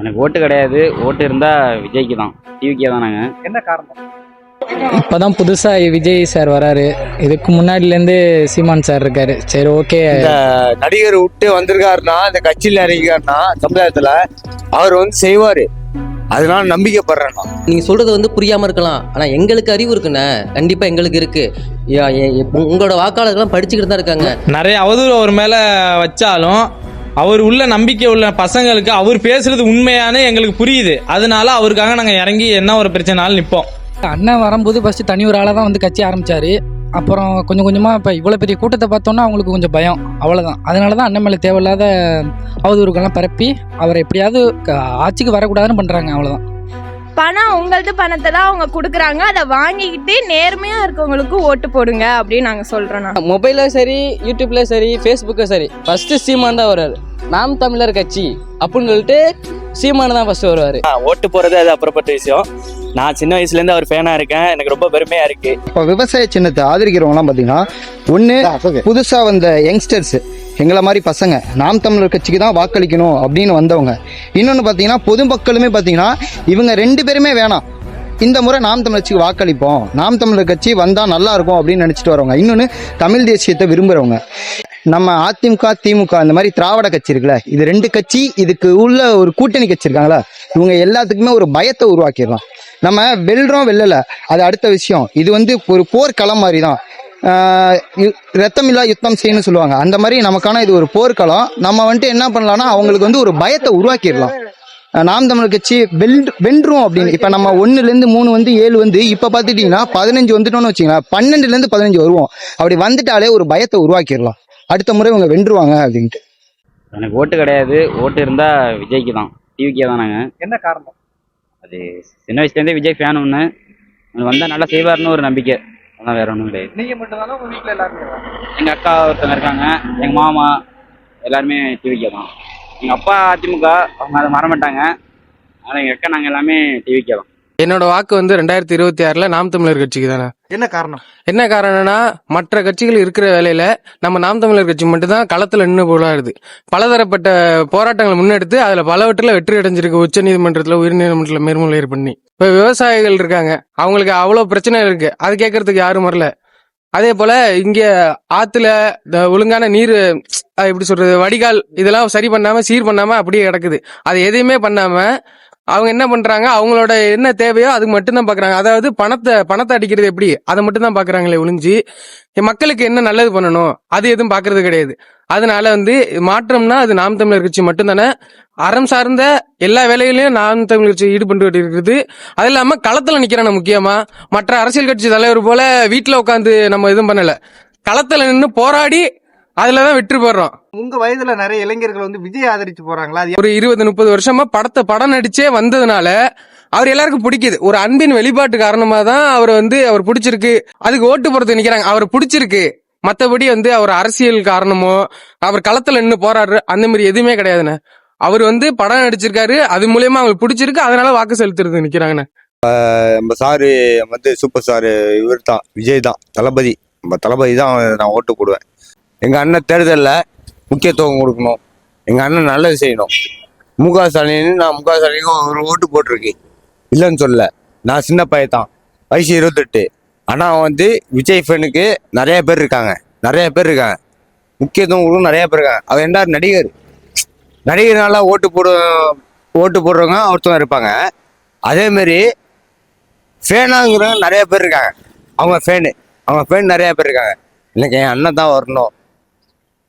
எனக்கு ஓட்டு கிடையாது. ஓட்டு இருந்தால் விஜய்க்கு தான் டிவிக்கே தான் நாங்கள் என்ன காரணம்? இப்போதான் புதுசாக விஜய் சார் வராரு. இதுக்கு முன்னாடிலேருந்து சீமான் சார் இருக்காரு. சரி ஓகே. நடிகர் விட்டு வந்திருக்காருன்னா இந்த கட்சியில் இறங்கிக்காருன்னா சமுதாயத்துல அவர் வந்து செய்வாரு. அதனால நம்பிக்கைப்படுறேன் நீங்க சொல்றது வந்து புரியாம இருக்கலாம். ஆனா எங்களுக்கு அறிவு இருக்குண்ணே. கண்டிப்பா எங்களுக்கு இருக்கு. உங்களோட வாக்காளர்கள்லாம் படிச்சுக்கிட்டு தான் இருக்காங்க. நிறைய அவதூறு அவர் மேலே வச்சாலும் அவர் உள்ள நம்பிக்கை உள்ள பசங்களுக்கு அவர் பேசுறது உண்மையான எங்களுக்கு புரியுது. அதனால அவருக்காக நாங்கள் இறங்கி என்ன ஒரு பிரச்சனாலும் நிற்போம் அண்ணன் வரும்போது ஃபர்ஸ்ட் தனி ஒரு ஆளாக தான் வந்து கட்சி ஆரம்பிச்சாரு. அப்புறம் கொஞ்சம் கொஞ்சமாக இப்போ இவ்வளோ பெரிய கூட்டத்தை பார்த்தோன்னா அவங்களுக்கு கொஞ்சம் பயம். அவ்வளோதான் அதனால தான் அண்ணன் மேலே தேவையில்லாத அவதூறுகள்லாம் பரப்பி அவரை எப்படியாவது ஆட்சிக்கு வரக்கூடாதுன்னு பண்ணுறாங்க அவ்வளோதான் பணம் உங்களது பணத்தை தான் அவங்க கொடுக்குறாங்க. அதை வாங்கிக்கிட்டு நேர்மையாக இருக்கவங்களுக்கு ஓட்டு போடுங்க அப்படின்னு நாங்கள் சொல்கிறோம் நான் மொபைலில் சரி யூடியூப்ல சரி ஃபேஸ்புக்கில் சரி. ஃபஸ்ட்டு சீமான் தான் வருவார் நாம் தமிழர் கட்சி அப்படின்னு சொல்லிட்டு சீமான் தான் ஃபஸ்ட்டு வருவார். ஓட்டு போறது அது அப்புறப்பட்ட விஷயம். நான் சின்ன வயசுல இருந்து அவர் ஃபேனா இருக்கேன். எனக்கு ரொம்ப பெருமையா இருக்கு. இப்போ விவசாய சின்னத்தை ஆதரிக்கிறவங்கலாம் பார்த்தீங்கன்னா ஒன்று புதுசாக வந்த யங்ஸ்டர்ஸ் எங்களை மாதிரி பசங்க நாம் தமிழர் கட்சிக்கு தான் வாக்களிக்கணும் அப்படின்னு வந்தவங்க. இன்னொன்று பார்த்தீங்கன்னா பொதுமக்களுமே பார்த்தீங்கன்னா இவங்க ரெண்டு பேருமே வேணாம். இந்த முறை நாம் தமிழர் கட்சிக்கு வாக்களிப்போம். நாம் தமிழர் கட்சி வந்தால் நல்லா இருக்கும் அப்படின்னு நினச்சிட்டு வரவங்க. இன்னொன்று தமிழ் தேசியத்தை விரும்புகிறவங்க நம்ம அதிமுக திமுக இந்த மாதிரி திராவிட கட்சி இருக்குல்ல இது ரெண்டு கட்சி இதுக்கு உள்ள ஒரு கூட்டணி கட்சி இருக்காங்களா இவங்க எல்லாத்துக்குமே ஒரு பயத்தை உருவாக்கிடலாம். நம்ம வெல்றோம் வெல்லல. அது அடுத்த விஷயம். இது வந்து ஒரு போர்க்களம் மாதிரி தான் ரத்தம் இல்லா யுத்தம் செய்யணும்னு சொல்லுவாங்க. அந்த மாதிரி நமக்கான இது ஒரு போர்க்களம். நம்ம வந்துட்டு என்ன பண்ணலாம்னா அவங்களுக்கு வந்து ஒரு பயத்தை உருவாக்கிடலாம். நாம் தமிழர் கட்சி வெல் வென்றும் அப்படின்னு. இப்போ நம்ம ஒன்றுலேருந்து மூணு வந்து ஏழு வந்து இப்போ பார்த்துட்டிங்கன்னா பதினஞ்சு வந்துட்டோம்னு வச்சுங்களேன் பன்னெண்டுலேருந்து பதினஞ்சு வருவோம். அப்படி வந்துட்டாலே ஒரு பயத்தை உருவாக்கிடலாம். அடுத்த முறை இவங்க வென்றுவாங்க அப்படின்ட்டு. எனக்கு ஓட்டு கிடையாது. ஓட்டு இருந்தால் விஜய்க்கு தான். டிவிக்கே தான் நாங்கள் என்ன காரணம்? அது சின்ன வயசுலேருந்தே விஜய் ஃபேன் ஒன்று வந்தால் நல்லா செய்வார்னு ஒரு நம்பிக்கை. அதான் வேற ஒன்றும் கிடையாது. நீங்கள் மட்டும் தானே உங்கள் வீட்டில் எல்லாருமே எங்கள் அக்கா ஒருத்தவங்க இருக்காங்க. எங்கள் மாமா எல்லாருமே டிவிக்கே தான். எங்கள் அப்பா அதிமுக. அவங்க அதை மறமாட்டாங்க ஆனால் எங்கள் அக்கா நாங்கள் எல்லாமே டிவிக்கே தான். என்னோட வாக்கு வந்து ரெண்டாயிரத்தி இருபத்தி ஆறுல நாம் தமிழர் கட்சிக்கு தானே? என்ன காரணம்? என்ன காரணம்னா மற்ற கட்சிகள் இருக்கிற வேலையில நம்ம நாம் தமிழர் கட்சி மட்டும்தான் களத்துல நின்று போலாருது பலதரப்பட்ட போராட்டங்களை முன்னெடுத்து அதுல பலவற்றில் வெற்றி அடைஞ்சிருக்கு உச்ச நீதிமன்றத்துல உயர்நீதிமன்றத்துல மேல்முறையீடு பண்ணி. இப்ப விவசாயிகள் இருக்காங்க. அவங்களுக்கு அவ்வளவு பிரச்சனை இருக்கு. அது கேட்கறதுக்கு யாரும் வரல. அதே போல இங்க ஆத்துல இந்த ஒழுங்கான நீர் எப்படி சொல்றது வடிகால் இதெல்லாம் சரி பண்ணாம சீர் பண்ணாம அப்படியே கிடக்குது. அது எதையுமே பண்ணாம அவங்க என்ன பண்றாங்க? அவங்களோட என்ன தேவையோ அதுக்கு மட்டும்தான் பாக்குறாங்க. அதாவது பணத்தை பணத்தை அடிக்கிறது எப்படி? அதை மட்டும் தான் பாக்குறாங்களே ஒளிஞ்சு. மக்களுக்கு என்ன நல்லது பண்ணணும்? அது எதுவும் பாக்குறது கிடையாது. அதனால வந்து மாற்றம்னா அது நாம் தமிழர் கட்சி மட்டும்தானே. அறம் சார்ந்த எல்லா வேலைகளையும் நாம் தமிழர் கட்சி ஈடுபட்டு இருக்குது. அது இல்லாம களத்துல நிக்கிறான முக்கியமா. மற்ற அரசியல் கட்சி தலைவர் போல வீட்டுல உட்காந்து நம்ம எதுவும் பண்ணல. களத்துல நின்று போராடி அதுலதான் வெற்றி பெறோம். உங்கள் வயதில் நிறைய இளைஞர்கள் வந்து விஜய் ஆதரிச்சு போகிறாங்களா அது ஒரு இருபது முப்பது வருஷமா படத்தை படம் நடிச்சே வந்ததுனால அவர் எல்லாருக்கும் பிடிக்குது. ஒரு அன்பின் வெளிப்பாட்டு காரணமா தான் அவர் வந்து அவர் பிடிச்சிருக்கு. அதுக்கு ஓட்டு போறது நிக்கிறாங்க. அவர் பிடிச்சிருக்கு. மத்தபடி வந்து அவர் அரசியல் காரணமோ அவர் களத்துல நின்று போராடுற அந்த மாதிரி எதுவுமே கிடையாதுண்ணே. அவர் வந்து படம் நடிச்சிருக்காரு. அது மூலியமா அவங்களுக்கு பிடிச்சிருக்கு. அதனால வாக்கு செலுத்துறது நிக்கிறாங்கண்ணே. நம்ம சாரு வந்து சூப்பர் ஸ்டார் இவர் தான் விஜய் தான் தளபதி. நம்ம தளபதி தான் நான் ஓட்டு போடுவேன். எங்கள் அண்ணன் தேர்தலில் முக்கியத்துவம் கொடுக்கணும். எங்கள் அண்ணன் நல்லது செய்யணும். முக ஸ்டாலின் நான் முக ஸ்டாலினுக்கும் ஒரு ஓட்டு போட்டிருக்கேன். இல்லைன்னு சொல்ல நான் சின்ன பையன் தான். வயசு இருபத்தெட்டு. ஆனால் வந்து விஜய் ஃபேனுக்கு நிறைய பேர் இருக்காங்க. நிறைய பேர் இருக்காங்க. முக்கியத்துவம் கொடுக்கும் நிறைய பேர் இருக்காங்க. அவர் என்ன நடிகர்? நடிகர்னால ஓட்டு போடு ஓட்டு போடுறவங்க ஒருத்தவங்க இருப்பாங்க. அதேமாரி ஃபேனாங்கிறவங்க நிறைய பேர் இருக்காங்க. அவங்க ஃபேனு. அவங்க ஃபேன் நிறைய பேர் இருக்காங்க. எனக்கு என் அண்ணன் தான் வரணும்.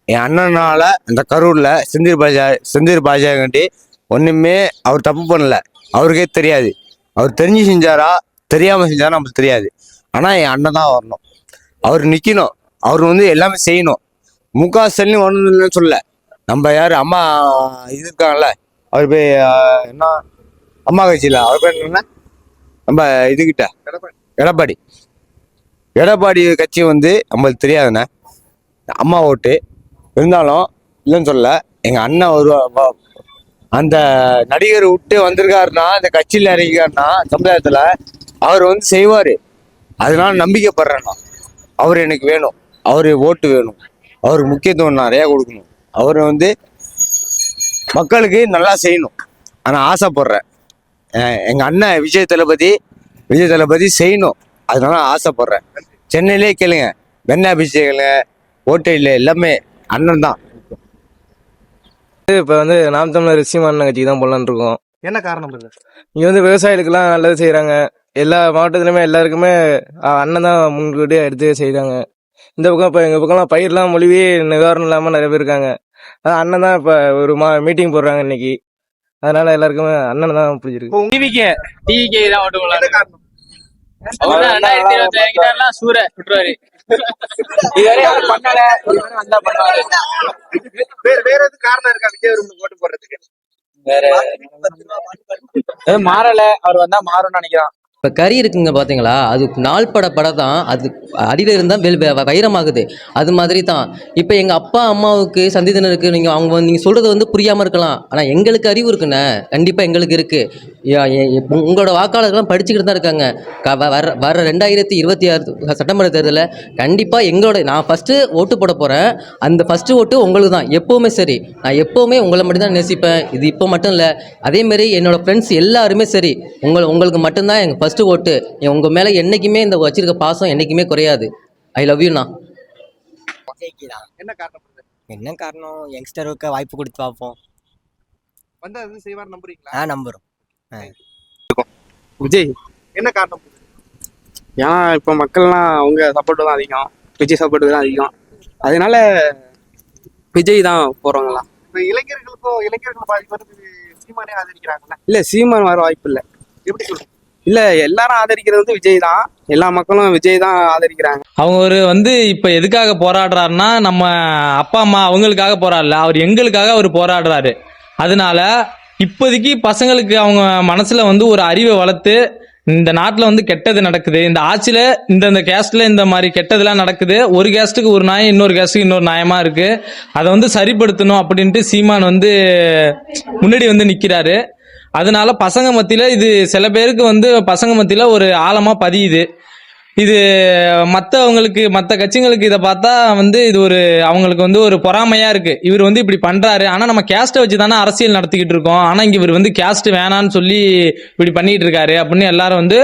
என் அண்ணனால இந்த கரூரில் செந்தில் பாஜா செந்தில் பாஜாங்கண்டி ஒன்றுமே அவர் தப்பு பண்ணல. அவருக்கே தெரியாது. அவர் தெரிஞ்சு செஞ்சாரா தெரியாமல் செஞ்சாரா நமக்கு தெரியாது. ஆனால் என் அண்ணன் தான் வரணும். அவர் நிற்கணும் அவர் வந்து எல்லாமே செய்யணும். முக ஸ்டாலின் ஒன்றும் இல்லைன்னு சொல்லல. நம்ம யார்? அம்மா இது இருக்காங்கல்ல. அவர் போய் என்ன? அம்மா கட்சியில். அவர் பேர் என்ன? நம்ம இதுகிட்ட. எடப்பாடி. எடப்பாடி கட்சி வந்து நம்மளுக்கு தெரியாதுண்ணே. அம்மா ஓட்டு. இருந்தாலும் இல்லைன்னு சொல்ல எங்கள் அண்ணன் ஒரு அந்த நடிகர் விட்டு வந்திருக்காருன்னா அந்த கட்சியில் இறங்கிக்காருன்னா சமுதாயத்தில் அவர் வந்து செய்வார். அதனால நம்பிக்கைப்படுறேன் நான் அவர் எனக்கு வேணும். அவர் ஓட்டு வேணும். அவருக்கு முக்கியத்துவம் நிறையா கொடுக்கணும். அவர் வந்து மக்களுக்கு நல்லா செய்யணும். ஆனால் ஆசைப்படுறேன். எங்கள் அண்ணன் விஜய் தளபதி விஜய் தளபதி செய்யணும். அதனால ஆசைப்படுறேன். சென்னையிலே கேளுங்க. வெண்ணா அபிஷேகங்க ஓட்டையில் எல்லாமே அண்ணன் தான். இப்போ வந்து நாம் தமிழர் சீமான கட்சிக்கு தான் போடலான்னு இருக்கோம். என்ன காரணம் இங்கே வந்து விவசாயிகளுக்கெல்லாம் நல்லது செய்கிறாங்க எல்லா மாவட்டத்துலையுமே எல்லாருக்குமே அஹ், அண்ணன் தான் முன்கூட்டியே எடுத்து செய்கிறாங்க இந்த பக்கம் இப்போ எங்கள் பக்கம்லாம் பயிரெலாம் மொழிவே நிவாரணம் இல்லாமல் நிறைய பேர் இருக்காங்க. அதான் அண்ணன் தான் இப்போ ஒரு மா மீட்டிங் போடுறாங்க இன்னைக்கு. அதனால எல்லாருக்குமே அண்ணன் தான் பிடிச்சிருக்கு டிவிக்கே டிவிக்கே தான் ஓட்டு போடலாம் அவர் ரெண்டாயிரத்தி இருபத்தி ஐந்து சூர விட்டுருவாரு இதுவரை அவர் பண்ணல. வந்தா பண்ணுவாரு. வேற வேற எது காரணம் இருக்கா? விஜய் அவர்களுக்கு ஓட்டு போடுறதுக்கு அது மாறல. அவர் வந்தா மாறும்னு நினைக்கிறான். இப்போ கறி இருக்குங்க பார்த்தீங்களா அது நாள் பட பட தான் அது அடியில் இருந்தால் வெல் வைரமாகுது. அது மாதிரி தான் இப்போ எங்கள் அப்பா அம்மாவுக்கு சந்திதனருக்கு நீங்கள் அவங்க நீங்கள் சொல்கிறது வந்து புரியாமல் இருக்கலாம். ஆனால் எங்களுக்கு அறிவு இருக்குண்ணே. கண்டிப்பாக எங்களுக்கு இருக்குது உங்களோட வாக்காளர்கள்லாம் படிச்சுக்கிட்டு தான் இருக்காங்க. க வ- வர வர ரெண்டாயிரத்தி இருபத்தி ஆறு சட்டமன்ற தேர்தலில் கண்டிப்பாக எங்களோட நான் ஃபஸ்ட்டு ஓட்டு போட போகிறேன் அந்த ஃபஸ்ட்டு ஓட்டு உங்களுக்கு தான் எப்போவுமே சரி. நான் எப்போவுமே உங்களை மட்டும் தான் நேசிப்பேன். இது இப்போ மட்டும் இல்லை. அதேமாரி என்னோடய ஃப்ரெண்ட்ஸ் எல்லாருமே சரி. உங்களை உங்களுக்கு மட்டும்தான் எங்கள் ஃபஸ்ட் ஃபஸ்ட்டு ஓட்டு உங்கள் மேலே என்றைக்குமே இந்த வச்சிருக்க பாசம் என்றைக்குமே குறையாது. ஐ லவ் யூண்ணா என்ன காரணம்? என்ன காரணம்? யங்ஸ்டருக்கு வாய்ப்பு கொடுத்து பார்ப்போம். வந்தா எதுவும் செய்வார் நம்புறீங்களா? ஆ நம்புறோம். விஜய் என்ன காரணம்? ஏன்னா இப்போ மக்கள்லாம் அவங்க சப்போர்ட் தான் அதிகம். விஜய் சப்போர்ட் தான் அதிகம். அதனால விஜய் தான் போகிறவங்களாம் இப்ப இளைஞர்களுக்கும் இளைஞர்கள் பாதி பேருக்கு சீமானே ஆதரிக்கிறாங்கல்ல? இல்லை சீமான் வர வாய்ப்பு இல்லை. எப்படி சொல்றீங்க? இல்லை எல்லாரும் ஆதரிக்கிறது வந்து விஜய் தான். எல்லா மக்களும் விஜய் தான் ஆதரிக்கிறாங்க. அவங்க ஒரு வந்து இப்ப எதுக்காக போராடுறாருன்னா நம்ம அப்பா அம்மா அவங்களுக்காக போராடல. அவர் எங்களுக்காக அவர் போராடுறாரு. அதனால இப்போதைக்கு பசங்களுக்கு அவங்க மனசுல வந்து ஒரு அறிவை வளர்த்து இந்த நாட்டில் வந்து கெட்டது நடக்குது. இந்த ஆட்சியில் இந்த இந்த கேஸ்ட்ல இந்த மாதிரி கெட்டதெல்லாம் நடக்குது. ஒரு கேஸ்ட்டுக்கு ஒரு நியாயம் இன்னொரு கேஸ்ட்டுக்கு இன்னொரு நியாயமா இருக்கு. அதை வந்து சரிப்படுத்தணும் அப்படின்ட்டு சீமான் வந்து முன்னாடி வந்து நிற்கிறாரு அதனால பசங்க மத்தியில் இது சில பேருக்கு வந்து பசங்க மத்தியில் ஒரு ஆழமாக பதியுது. இது மற்றவங்களுக்கு மற்ற கட்சிங்களுக்கு இதை பார்த்தா வந்து இது ஒரு அவங்களுக்கு வந்து ஒரு பொறாமையா இருக்கு. இவர் வந்து இப்படி பண்றாரு. ஆனா நம்ம கேஸ்ட்டை வச்சு தானே அரசியல் நடத்திக்கிட்டு இருக்கோம். ஆனா இங்க இவர் வந்து கேஸ்ட் வேணான்னு சொல்லி இப்படி பண்ணிட்டு இருக்காரு அப்படின்னு எல்லாரும் வந்து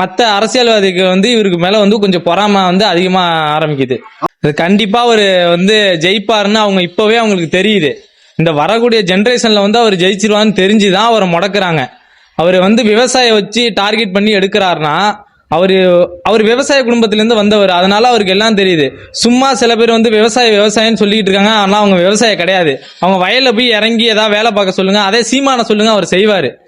மற்ற அரசியல்வாதிகள் வந்து இவருக்கு மேல வந்து கொஞ்சம் பொறாமை வந்து அதிகமா ஆரம்பிக்குது. கண்டிப்பாக கண்டிப்பா அவர் வந்து ஜெயிப்பாருன்னு அவங்க இப்பவே அவங்களுக்கு தெரியுது. இந்த வரக்கூடிய ஜென்ரேஷன்ல வந்து அவர் ஜெயிச்சிருவான்னு தெரிஞ்சுதான் அவரை முடக்கிறாங்க. அவர் வந்து விவசாயம் வச்சு டார்கெட் பண்ணி எடுக்கிறாருன்னா அவர் அவர் விவசாய குடும்பத்திலேருந்து வந்தவர். அதனால அவருக்கு எல்லாம் தெரியுது. சும்மா சில பேர் வந்து விவசாய விவசாயம்னு சொல்லிக்கிட்டு இருக்காங்க. ஆனால் அவங்க விவசாயம் கிடையாது. அவங்க வயலில் போய் இறங்கி ஏதாவது வேலை பார்க்க சொல்லுங்க. அதே சீமான சொல்லுங்க அவர் செய்வார்.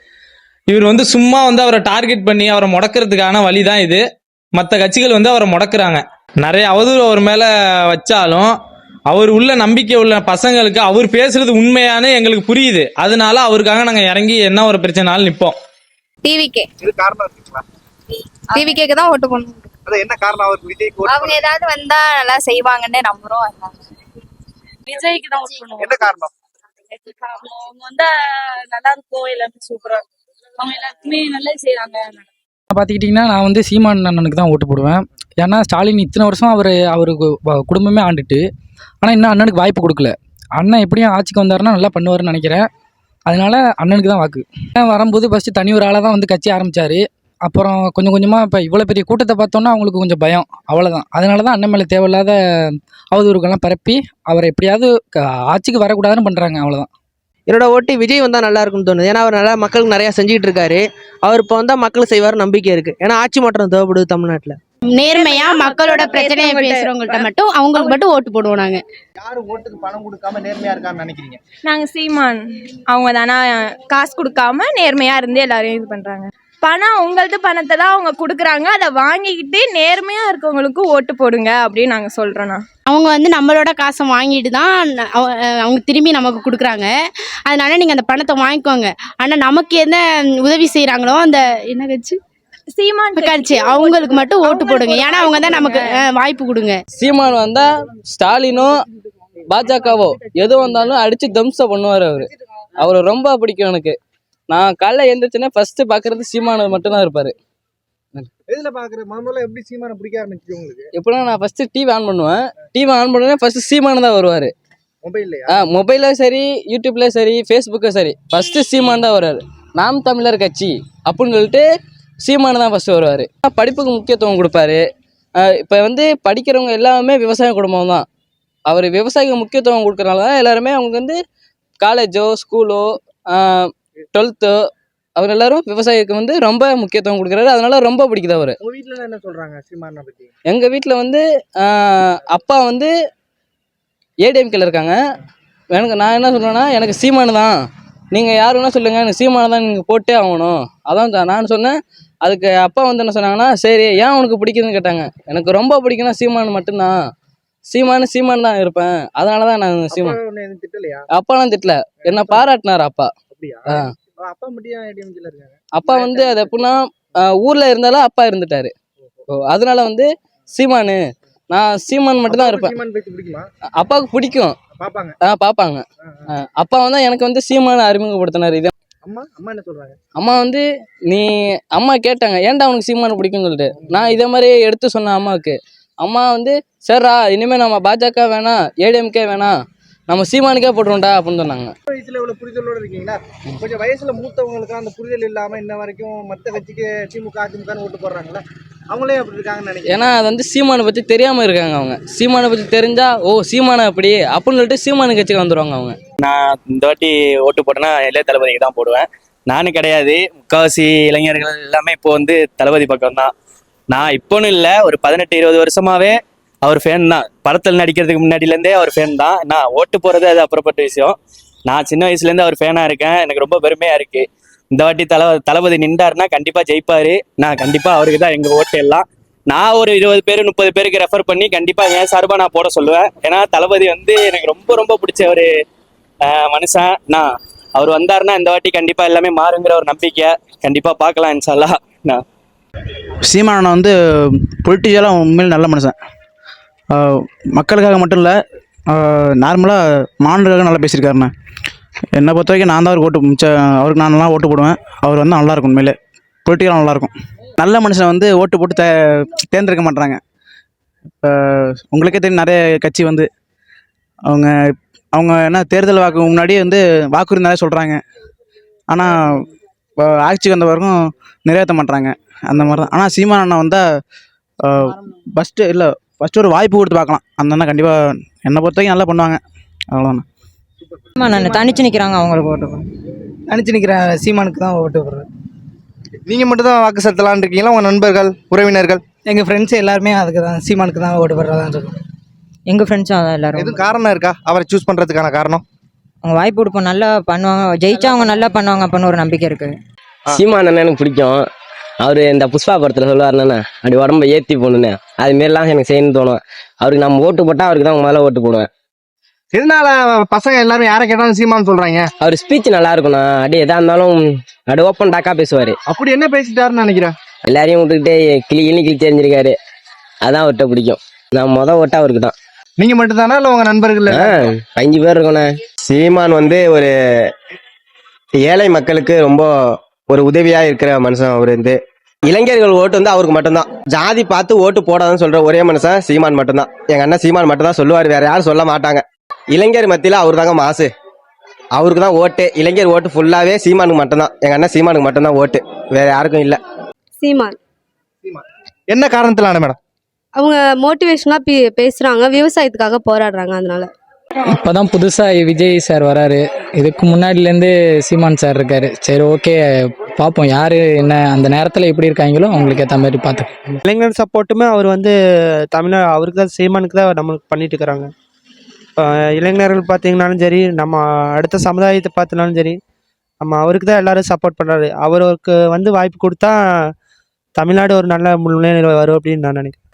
இவர் வந்து சும்மா வந்து அவரை டார்கெட் பண்ணி அவரை முடக்கிறதுக்கான வழி தான் இது. மற்ற கட்சிகள் வந்து அவரை முடக்கிறாங்க. நிறைய அவதூறு அவர் மேலே வச்சாலும் அவர் உள்ள நம்பிக்கை உள்ள பசங்களுக்கு அவர் பேசுறது உண்மையானு எங்களுக்கு புரியுது. அதனால அவருக்காக நாங்க இறங்கி என்ன ஒரு பிரச்சனாலும் நிப்போம். டிவிக்கே. இது காரணம் இருக்குங்களா? டிவிக்கேக்கு தான் ஓட்டு போடணும். அது என்ன காரணம்? அவருக்கு விஜய்க்கு ஓட்டு அவங்க ஏதாவது வந்தா நல்லா செய்வாங்கன்னு நம்புறோம். விஜய்க்கு தான் ஓட்டு? என்ன காரணம்? அவங்க வந்தா நல்லா இருக்கும் எல்லாமே சூப்பரா அவங்க எல்லாருக்குமே நல்லா செய்யறாங்க பார்த்துக்கிட்டிங்கன்னா நான் வந்து சீமான் அண்ணனுக்கு தான் ஓட்டு போடுவேன். ஏன்னா ஸ்டாலின் இத்தனை வருஷம் அவர் அவருக்கு குடும்பமே ஆண்டுட்டு ஆனால் இன்னும் அண்ணனுக்கு வாய்ப்பு கொடுக்கல. அண்ணன் எப்படியும் ஆட்சிக்கு வந்தாருன்னா நல்லா பண்ணுவாருன்னு நினைக்கிறேன். அதனால அண்ணனுக்கு தான் வாக்கு. அண்ணன் வரும்போது ஃபஸ்ட்டு தனி ஒரு ஆளாக தான் வந்து கட்சி ஆரம்பித்தார் அப்புறம் கொஞ்சம் கொஞ்சமாக இப்போ இவ்வளோ பெரிய கூட்டத்தை பார்த்தோன்னா அவங்களுக்கு கொஞ்சம் பயம். அவ்வளோதான் அதனால தான் அண்ணன் மேலே தேவையில்லாத அவதூறுகள்லாம் பரப்பி அவரை எப்படியாவது ஆட்சிக்கு வரக்கூடாதுன்னு பண்ணுறாங்க அவ்வளோதான் என்னோட ஓட்டு விஜய் வந்தால் நல்லா இருக்கும்னு தோணுது. ஏன்னா அவர் நல்லா மக்களுக்கு நிறையா செஞ்சுக்கிட்டு இருக்காரு. அவர் இப்போ வந்தால் மக்கள் செய்வார் நம்பிக்கை இருக்குது ஏன்னா ஆட்சி மாற்றம் தேவைப்படுது தமிழ்நாட்டில். நேர்மையா மக்களோட பிரச்சனையை பேசுறவங்கள்ட்ட மட்டும் அவங்களுக்கு மட்டும் ஓட்டு போடுவோம் நாங்க. யாரு ஓட்டுக்கு பணம் கொடுக்காம நேர்மையா இருக்கான்னு நினைக்கிறீங்க? நாங்க சீமான். அவங்க தானா காசு கொடுக்காம நேர்மையா இருந்து எல்லாரையும் இது பண்றாங்க. பணம் உங்களது பணத்தை தான் அவங்க கொடுக்குறாங்க. அதை வாங்கிக்கிட்டு நேர்மையா இருக்கவங்களுக்கு ஓட்டு போடுங்க அப்படின்னு நாங்க சொல்றோம்ண்ணா அவங்க வந்து நம்மளோட காசை வாங்கிட்டு தான் அவங்க திரும்பி நமக்கு கொடுக்குறாங்க. அதனால நீங்கள் அந்த பணத்தை வாங்கிக்கோங்க. ஆனால் நமக்கு என்ன உதவி செய்கிறாங்களோ அந்த என்ன கட்சி சீமான் கட்சி அவங்களுக்கு மட்டும் ஓட்டு போடுங்க. ஏன்னா அவங்க தான் நமக்கு வாய்ப்பு கொடுங்க. சீமான் வந்தா ஸ்டாலினோ பாஜகவோ எது வந்தாலும் அடிச்சு தம்சம் பண்ணுவார் அவர். அவரை ரொம்ப பிடிக்கும் எனக்கு. நான் காலைல எழுந்திரிச்சோன்னே ஃபர்ஸ்ட் பார்க்கறது சீமானவர் மட்டும்தான் இருப்பாரு. எதுல பாக்குற முதல்ல எப்படி சீமான பிடிக்க ஆரம்பிச்சு உங்களுக்கு? எப்படின்னா நான் ஃபர்ஸ்ட் டிவி ஆன் பண்ணுவேன். டிவி ஆன் பண்ணோடனே ஃபர்ஸ்ட் சீமானு தான் வருவார். மொபைல்லையா? ஆ மொபைலும் சரி யூடியூப்லேயும் சரி ஃபேஸ்புக்கும் சரி ஃபஸ்ட்டு சீமான் தான் வருவார். நாம் தமிழர் கட்சி அப்படின்னு சொல்லிட்டு சீமான் தான் ஃபஸ்ட்டு வருவார். படிப்புக்கு முக்கியத்துவம் கொடுப்பாரு. இப்போ வந்து படிக்கிறவங்க எல்லாமே விவசாய குடும்பம் தான். அவர் விவசாயிக்கு முக்கியத்துவம் கொடுக்கறனால தான் எல்லாருமே அவங்க வந்து காலேஜோ ஸ்கூலோ டுவெல்த்தோ அவர் எல்லாரும் விவசாயிக்கு வந்து ரொம்ப முக்கியத்துவம் கொடுக்குறாரு. அதனால ரொம்ப பிடிக்குது அவர். வீட்ல என்ன சொல்றாங்க சீமானை பத்தி? எங்கள் வீட்டில் வந்து அப்பா வந்து ஏடிஎம்கேல இருக்காங்க. எனக்கு நான் என்ன சொல்கிறேன்னா எனக்கு சீமானு தான். நீங்கள் யார் வேணால் சொல்லுங்கள் எனக்கு சீமானு தான் நீங்கள் போட்டே ஆகணும். அதான் தான் நான் சொன்னேன். அதுக்கு அப்பா வந்து என்ன சொன்னாங்கன்னா சரி ஏன் உனக்கு பிடிக்குதுன்னு கேட்டாங்க. எனக்கு ரொம்ப பிடிக்கும்னா சீமானு மட்டும்தான். சீமானு சீமான் தான் இருப்பேன். அதனால தான் நான் சீமான். அப்பாலாம் திட்டல. என்ன பாராட்டினார் அப்பா. அப்பா வந்து அது எப்படின்னா ஊர்ல இருந்தாலும் அப்பா இருந்துட்டாரு. அதனால வந்து சீமானு. நான் சீமான் மட்டும் தான் இருப்பேன். அப்பாவுக்கு பிடிக்கும். பாப்பாங்க? ஆ. அப்பா வந்து எனக்கு வந்து சீமான அறிமுகப்படுத்தினார். இது அம்மா அம்மா என்ன சொல்றாங்க? அம்மா வந்து நீ அம்மா கேட்டாங்க ஏன்டா உனக்கு சீமான பிடிக்கும்னு சொல்லிட்டு? நான் இதே மாதிரி எடுத்து சொன்னேன் அம்மாவுக்கு. அம்மா வந்து சரிடா இனிமேல் நம்ம பாஜக வேணாம் ஏடிஎம்கே வேணாம் நம்ம சீமானுக்கே போட்டுருவோம்டா அப்படின்னு சொன்னாங்க. வயசுல இவ்வளவு புரிதலோட இருக்கீங்களா? கொஞ்சம் வயசுல மூத்தவங்களுக்கு அந்த புரிதல் இல்லாம இன்ன வரைக்கும் மத்த கட்சிக்கு திமுக அதிமுக ஓட்டு போடுறாங்கல்ல அவங்களே அப்படி இருக்காங்கன்னு நினைக்கிறேன் ஏன்னா அது வந்து சீமானை பற்றி தெரியாமல் இருக்காங்க அவங்க. சீமானை பற்றி தெரிஞ்சா ஓ சீமானை அப்படி அப்படின்னு சொல்லிட்டு சீமானு கட்சிக்கு வந்துடுவாங்க அவங்க. நான் இந்த வாட்டி ஓட்டு போட்டேன்னா இளைய தளபதிக்கு தான் போடுவேன். நானும் கிடையாது. முக்காவாசி இளைஞர்கள் எல்லாமே இப்போ வந்து தளபதி பக்கம் தான். நான் இப்போன்னு இல்லை ஒரு பதினெட்டு இருபது வருஷமாவே அவர் ஃபேன் தான். படத்தில் நடிக்கிறதுக்கு முன்னாடிலேருந்தே அவர் ஃபேன் தான். நான் ஓட்டு போகிறது அது அப்புறப்பட்ட விஷயம். நான் சின்ன வயசுலேருந்து அவர் ஃபேனாக இருக்கேன். எனக்கு ரொம்ப பெருமையாக இருக்குது இந்த வாட்டி தல தளபதி நின்றாருன்னா கண்டிப்பாக ஜெயிப்பார். நான் கண்டிப்பாக அவருக்கு தான் எங்கள் ஓட்டு எல்லாம். நான் ஒரு இருபது பேர் முப்பது பேருக்கு ரெஃபர் பண்ணி கண்டிப்பாக என் சார்பாக நான் போட சொல்லுவேன். ஏன்னா தளபதி வந்து எனக்கு ரொம்ப ரொம்ப பிடிச்ச ஒரு மனுஷன் நான் அவர் வந்தாருன்னா இந்த வாட்டி கண்டிப்பா எல்லாமே மாறுங்கிற ஒரு நம்பிக்கை கண்டிப்பா பார்க்கலாம் இன்ஷால்லா. நான் சீமானன் வந்து பொலிட்டிக்கலாக உண்மையில் நல்ல மனுஷன். மக்களுக்காக மட்டும் இல்லை நார்மலாக மாநிலக்காக நல்லா பேசியிருக்காருண்ணே. என்னை பொறுத்த வரைக்கும் நான் தான் அவருக்கு ஓட்டு மிச்ச அவருக்கு நான் நல்லா ஓட்டு போடுவேன். அவர் வந்து நல்லாயிருக்கும் உண்மையிலே. பொலிட்டிக்கலாக நல்லாயிருக்கும் நல்ல மனுஷனை வந்து ஓட்டு போட்டு தே தேர்ந்தெடுக்க மாட்றாங்க. இப்போ உங்களுக்கே தெரியும் நிறைய கட்சி வந்து அவங்க அவங்க என்ன தேர்தல் வாக்கு முன்னாடி வந்து வாக்குறுதி நிறைய சொல்கிறாங்க ஆனால் ஆட்சிக்கு வந்த வரைக்கும் நிறைவேற்ற மாட்றாங்க. அந்த மாதிரி தான் ஆனால் சீமான் அண்ணா வந்தால் ஃபஸ்ட்டு இல்லை ஃபஸ்ட்டு ஒரு வாய்ப்பு கொடுத்து பார்க்கலாம். அந்த அண்ணா கண்டிப்பாக என்னை பொறுத்த வரைக்கும் நல்லா பண்ணுவாங்க. அவ்வளோதாண்ணா நான் தனிச்சு நிற்கிறாங்க அவங்களுக்கு ஓட்டு தனிச்சு நிக்கிற சீமானுக்கு தான் ஓட்டு போடுறது. நீங்க மட்டும் தான் வாக்கு செலுத்தலாம்னு இருக்கீங்களா? உங்க நண்பர்கள் உறவினர்கள்? எங்கள் ஃப்ரெண்ட்ஸ் எல்லாருமே அதுக்கு தான் சீமானுக்கு தான் ஓட்டு போடுறதான் சொல்லுவோம். எங்கள் ஃப்ரெண்ட்ஸும் அதான் எல்லாரும். எதுவும் காரணம் இருக்கா? அவரை சூஸ் பண்றதுக்கான காரணம்? அவங்க வாய்ப்பு கொடுப்போம் நல்லா பண்ணுவாங்க. ஜெயிச்சா அவங்க நல்லா பண்ணுவாங்க அப்படின்னு ஒரு நம்பிக்கை இருக்குது சீமான் அண்ணன் எனக்கு பிடிக்கும். அவர் இந்த புஷ்பா படத்தில் சொல்லுவாருண்ணே அப்படி உடம்ப ஏற்றி போகணுன்னு அது மாரிலாம் எனக்கு செய்யணும்னு தோணும். அவருக்கு நம்ம ஓட்டு போட்டால் அவருக்கு தான் முதல்ல ஓட்டு போடுவேன். எதனால பசங்க எல்லாரும் யாரை கேட்டாலும் சீமான் சொல்றாங்க? அவர் ஸ்பீச் நல்லா இருக்கும்ண்ணா. அப்படி எதா இருந்தாலும் அப்படி ஓப்பன் டாக்கா பேசுவார். அப்படி என்ன பேசிட்டாருன்னு நினைக்கிறேன்? எல்லாரையும் விட்டுக்கிட்டே கிளி இனி கிளி தெரிஞ்சிருக்காரு. அதான் அவர்கிட்ட பிடிக்கும். நான் மொதல் ஓட்ட அவருக்கு தான். நீங்க மட்டும் தானா இல்ல உங்க நண்பர்கள் அஞ்சு பேர் இருக்கோண்ணே. சீமான் வந்து ஒரு ஏழை மக்களுக்கு ரொம்ப ஒரு உதவியா இருக்கிற மனுஷன் அவர் வந்து. இளைஞர்கள் ஓட்டு வந்து அவருக்கு மட்டும்தான். ஜாதி பார்த்து ஓட்டு போடாதுன்னு சொல்ற ஒரே மனுஷன் சீமான் மட்டும்தான். எங்க அண்ணன் சீமான் மட்டும் தான் சொல்லுவார் வேற யாரும் சொல்ல மாட்டாங்க. இளைஞர் மத்தியில அவர் தாங்க மாசு. அவருக்கு தான் ஓட்டு. இளைஞர் ஓட்டு ஃபுல்லாவே சீமானுக்கு மட்டும்தான். எங்க அண்ணன் சீமானுக்கு மட்டும்தான் ஓட்டு. வேற யாருக்கும் இல்ல. சீமான். என்ன காரணத்திலான மேடம்? அவங்க மோட்டிவேஷனாக பே பேசுகிறாங்க விவசாயத்துக்காக போராடுறாங்க அதனால. இப்போ தான் புதுசாக விஜய் சார் வராரு. இதுக்கு முன்னாடிலேருந்து சீமான் சார் இருக்காரு. சரி ஓகே பார்ப்போம் யார் என்ன அந்த நேரத்தில் எப்படி இருக்காங்களோ அவங்களுக்கு ஏற்ற மாதிரி பார்த்து இளைஞர் சப்போர்ட்டுமே அவர் வந்து தமிழ் அவருக்கு தான் சீமானுக்கு தான் நம்மளுக்கு பண்ணிட்டு இருக்கிறாங்க. இளைஞர்கள் பார்த்தீங்கன்னாலும் சரி நம்ம அடுத்த சமுதாயத்தை பார்த்தினாலும் சரி நம்ம அவருக்கு தான் எல்லாரும் சப்போர்ட் பண்ணுறாரு அவருக்கு வந்து வாய்ப்பு கொடுத்தா தமிழ்நாடு ஒரு நல்ல முன்னேறி வரும் அப்படின்னு நான் நினைக்கிறேன்.